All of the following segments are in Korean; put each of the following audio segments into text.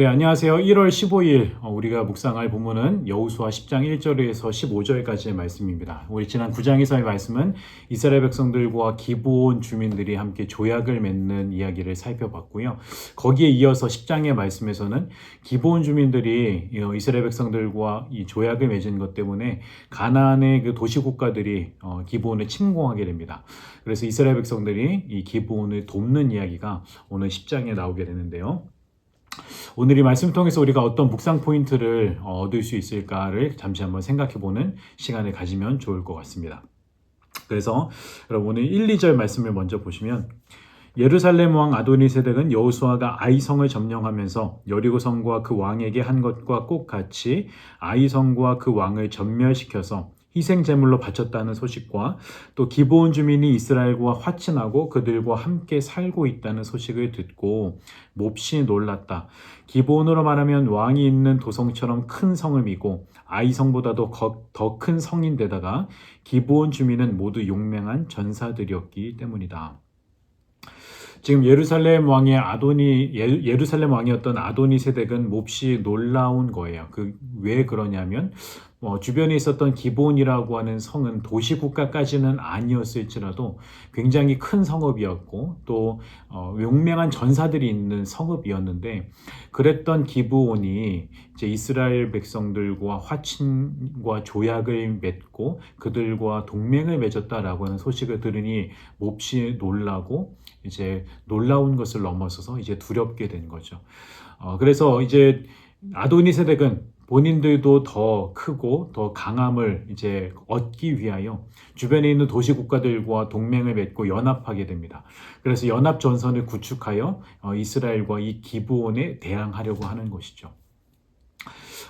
네, 안녕하세요. 1월 15일 어, 우리가 묵상할 본문은 여호수아 10장 1절에서 15절까지의 말씀입니다. 우리 지난 9장에서의 말씀은 이스라엘 백성들과 기브온 주민들이 함께 조약을 맺는 이야기를 살펴봤고요. 거기에 이어서 10장의 말씀에서는 기브온 주민들이 어, 이스라엘 백성들과 이 조약을 맺은 것 때문에 가나안의 그 도시 국가들이 어, 기브온을 침공하게 됩니다. 그래서 이스라엘 백성들이 이 기브온을 돕는 이야기가 오늘 10장에 나오게 되는데요. 오늘 이 말씀 통해서 우리가 어떤 묵상 포인트를 어, 얻을 수 있을까를 잠시 한번 생각해 보는 시간을 가지면 좋을 것 같습니다. 그래서 여러분 오늘 1, 2절 말씀을 먼저 보시면 예루살렘 왕 아도니세덱은 여호수아가 아이성을 점령하면서 여리고성과 그 왕에게 한 것과 꼭 같이 아이성과 그 왕을 전멸시켜서 희생 제물로 바쳤다는 소식과 또 기브온 주민이 이스라엘과 화친하고 그들과 함께 살고 있다는 소식을 듣고 몹시 놀랐다. 기브온으로 말하면 왕이 있는 도성처럼 큰 성음이고 아이성보다도 더 큰 성인데다가 기브온 주민은 모두 용맹한 전사들이었기 때문이다. 지금 예루살렘 왕의 아도니 예, 루살렘 왕이었던 아도니 세덱은 몹시 놀라운 거예요. 그 왜 그러냐면 어, 주변에 있었던 기본이라고 하는 성은 도시 국가까지는 아니었을지라도 굉장히 큰 성읍이었고 또 어, 용맹한 전사들이 있는 성읍이었는데 그랬던 기브온이 이제 이스라엘 백성들과 화친과 조약을 맺고 그들과 동맹을 맺었다라고 하는 소식을 들으니 몹시 놀라고 이제 놀라운 것을 넘어서서 이제 두렵게 된 거죠. 어, 그래서 이제 아도니 세덱은 본인들도 더 크고 더 강함을 이제 얻기 위하여 주변에 있는 도시 국가들과 동맹을 맺고 연합하게 됩니다. 그래서 연합 전선을 구축하여 어, 이스라엘과 이 기브온에 대항하려고 하는 것이죠.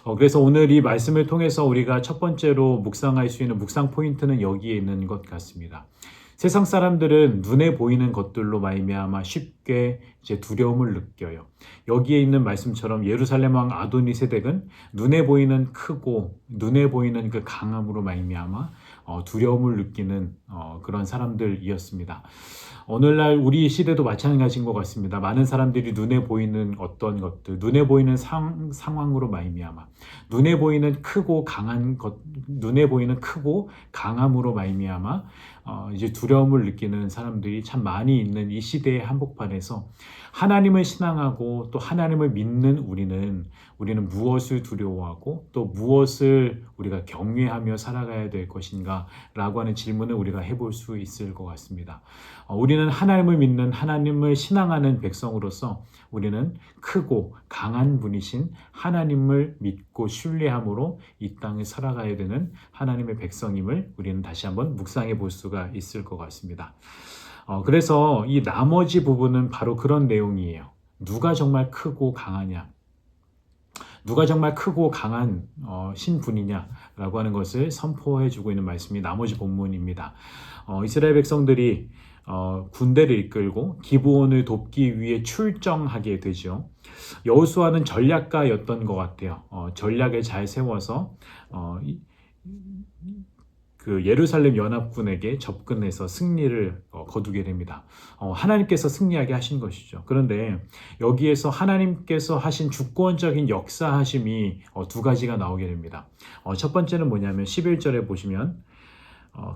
어, 그래서 오늘 이 말씀을 통해서 우리가 첫 번째로 묵상할 수 있는 묵상 포인트는 여기에 있는 것 같습니다. 세상 사람들은 눈에 보이는 것들로 말미암아 쉽게 이제 두려움을 느껴요. 여기에 있는 말씀처럼 예루살렘 왕 아도니 세덱은 눈에 보이는 크고 눈에 보이는 그 강함으로 말미암아 어, 두려움을 느끼는 어, 그런 사람들이었습니다. 오늘날 우리 시대도 마찬가지인 것 같습니다. 많은 사람들이 눈에 보이는 어떤 것들, 눈에 보이는 상, 상황으로 말미암아, 눈에 보이는 크고 강한 것, 눈에 보이는 크고 강함으로 말미암아 어, 이제 두려움을 느끼는 사람들이 참 많이 있는 이 시대의 한복판에서 하나님을 신앙하고 또 하나님을 믿는 우리는 우리는 무엇을 두려워하고 또 무엇을 우리가 경외하며 살아가야 될 것인가라고 하는 질문을 우리가 해볼 수 있을 것 같습니다. 어, 우리는 하나님을 믿는 하나님을 신앙하는 백성으로서 우리는 크고 강한 분이신 하나님을 믿고 신뢰함으로 이 땅에 살아가야 되는 하나님의 백성임을 우리는 다시 한번 묵상해 볼 수가 있을 것 같습니다. 어, 그래서 이 나머지 부분은 바로 그런 내용이에요. 누가 정말 크고 강하냐? 누가 정말 크고 강한 어, 신분이냐라고 하는 것을 선포해 주고 있는 말씀이 나머지 본문입니다. 어, 이스라엘 백성들이 어, 군대를 이끌고 기브온을 돕기 위해 출정하게 되죠. 여호수아는 전략가였던 것 같아요. 어, 전략을 잘 세워서 어, 그 예루살렘 연합군에게 접근해서 승리를 어, 거두게 됩니다. 어, 하나님께서 승리하게 하신 것이죠. 그런데 여기에서 하나님께서 하신 주권적인 역사하심이 어, 두 가지가 나오게 됩니다. 첫 번째는 뭐냐면 11절에 보시면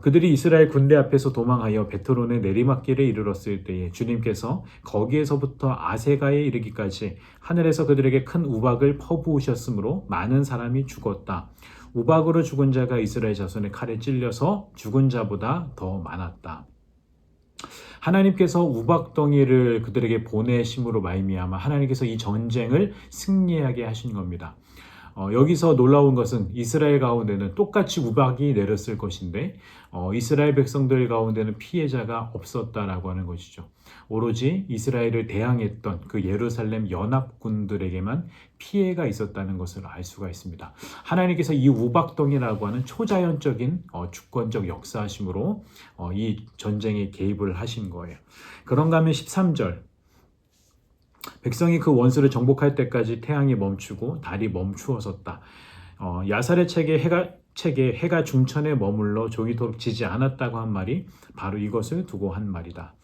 그들이 이스라엘 군대 앞에서 도망하여 베트론의 내리막길에 이르렀을 때에 주님께서 거기에서부터 아세가에 이르기까지 하늘에서 그들에게 큰 우박을 퍼부으셨으므로 많은 사람이 죽었다. 우박으로 죽은 자가 이스라엘 자손의 칼에 찔려서 죽은 자보다 더 많았다. 하나님께서 우박덩이를 그들에게 보내심으로 말미암아 하나님께서 이 전쟁을 승리하게 하신 겁니다. 어, 여기서 놀라운 것은 이스라엘 가운데는 똑같이 우박이 내렸을 것인데 어, 이스라엘 백성들 가운데는 피해자가 없었다라고 하는 것이죠. 오로지 이스라엘을 대항했던 그 예루살렘 연합군들에게만 피해가 있었다는 것을 알 수가 있습니다. 하나님께서 이 우박동이라고 하는 초자연적인 어, 주권적 역사하심으로 어, 이 전쟁에 개입을 하신 거예요. 그런가 하면 13절 백성이 그 원수를 정복할 때까지 태양이 멈추고 달이 멈추어섰다. 어, 야살의 책에 해가 책에 해가 중천에 머물러 종이토록 지지 않았다고 한 말이 바로 이것을 두고 한 말이다.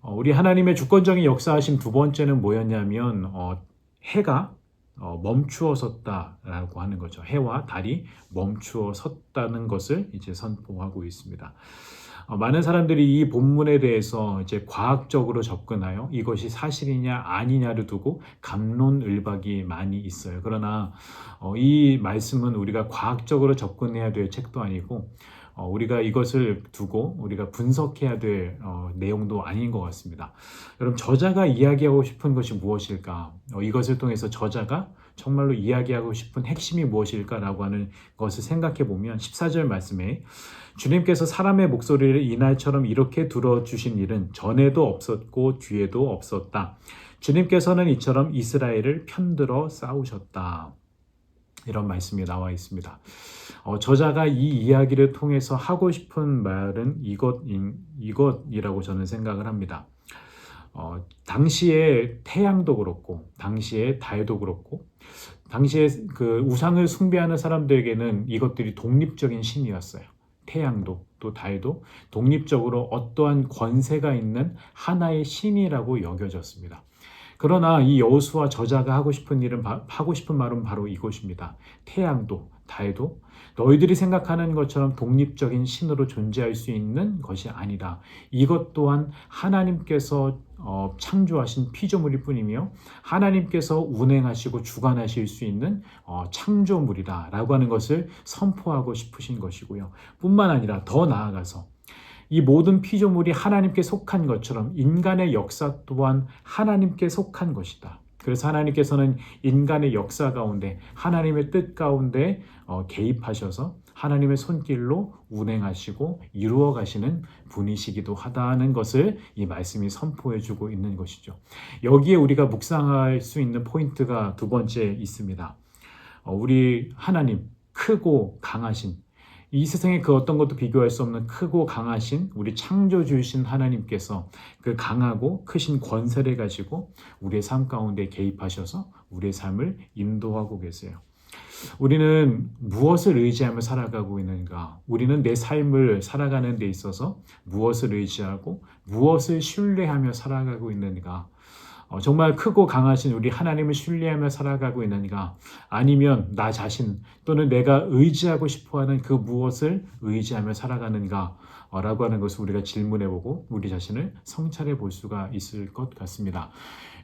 어, 우리 하나님의 주권적인 역사하심 두 번째는 뭐였냐면 어, 해가 어, 멈추어 섰다라고 하는 거죠. 해와 달이 멈추어 섰다는 것을 이제 선포하고 있습니다. 어, 많은 사람들이 이 본문에 대해서 이제 과학적으로 접근하여 이것이 사실이냐 아니냐를 두고 감론을박이 많이 있어요. 그러나 어, 이 말씀은 우리가 과학적으로 접근해야 될 책도 아니고 어, 우리가 이것을 두고 우리가 분석해야 될 어, 내용도 아닌 것 같습니다. 여러분 저자가 이야기하고 싶은 것이 무엇일까? 어, 이것을 통해서 저자가 정말로 이야기하고 싶은 핵심이 무엇일까라고 하는 것을 생각해 보면 14절 말씀에 주님께서 사람의 목소리를 이날처럼 이렇게 들어주신 일은 전에도 없었고 뒤에도 없었다. 주님께서는 이처럼 이스라엘을 편들어 싸우셨다. 이런 말씀이 나와 있습니다. 어, 저자가 이 이야기를 통해서 하고 싶은 말은 이것인, 이것이라고 저는 생각을 합니다. 어, 당시에 태양도 그렇고, 당시에 달도 그렇고, 당시에 그 우상을 숭배하는 사람들에게는 이것들이 독립적인 신이었어요. 태양도 또 달도 독립적으로 어떠한 권세가 있는 하나의 신이라고 여겨졌습니다. 그러나 이 여호수아 저자가 하고 싶은 일은 하고 싶은 말은 바로 이것입니다. 태양도 달도 너희들이 생각하는 것처럼 독립적인 신으로 존재할 수 있는 것이 아니다. 이것 또한 하나님께서 어, 창조하신 피조물일 뿐이며 하나님께서 운행하시고 주관하실 수 있는 어, 창조물이다라고 하는 것을 선포하고 싶으신 것이고요. 뿐만 아니라 더 나아가서 이 모든 피조물이 하나님께 속한 것처럼 인간의 역사 또한 하나님께 속한 것이다. 그래서 하나님께서는 인간의 역사 가운데 하나님의 뜻 가운데 어, 개입하셔서 하나님의 손길로 운행하시고 이루어 가시는 분이시기도 하다는 것을 이 말씀이 선포해 주고 있는 것이죠. 여기에 우리가 묵상할 수 있는 포인트가 두 번째 있습니다. 어, 우리 하나님 크고 강하신 이 세상에 그 어떤 것도 비교할 수 없는 크고 강하신 우리 창조주이신 하나님께서 그 강하고 크신 권세를 가지고 우리의 삶 가운데 개입하셔서 우리의 삶을 인도하고 계세요. 우리는 무엇을 의지하며 살아가고 있는가? 우리는 내 삶을 살아가는 데 있어서 무엇을 의지하고 무엇을 신뢰하며 살아가고 있는가? 어, 정말 크고 강하신 우리 하나님을 신뢰하며 살아가고 있는가? 아니면 나 자신 또는 내가 의지하고 싶어하는 그 무엇을 의지하며 살아가는가? 어, 라고 하는 것을 우리가 질문해보고 우리 자신을 성찰해 볼 수가 있을 것 같습니다.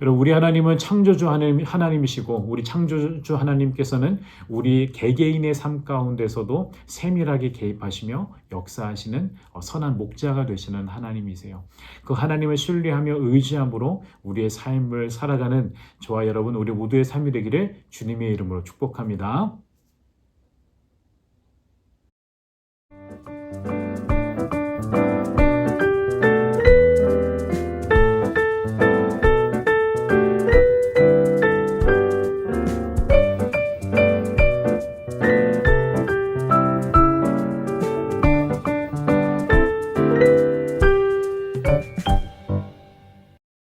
여러분 우리 하나님은 창조주 하나님, 하나님이시고 우리 창조주 하나님께서는 우리 개개인의 삶 가운데서도 세밀하게 개입하시며 역사하시는 어, 선한 목자가 되시는 하나님이세요. 그 하나님을 신뢰하며 의지함으로 우리의 삶을 살아가는 저와 여러분 우리 모두의 삶이 되기를 주님의 이름으로 축복합니다.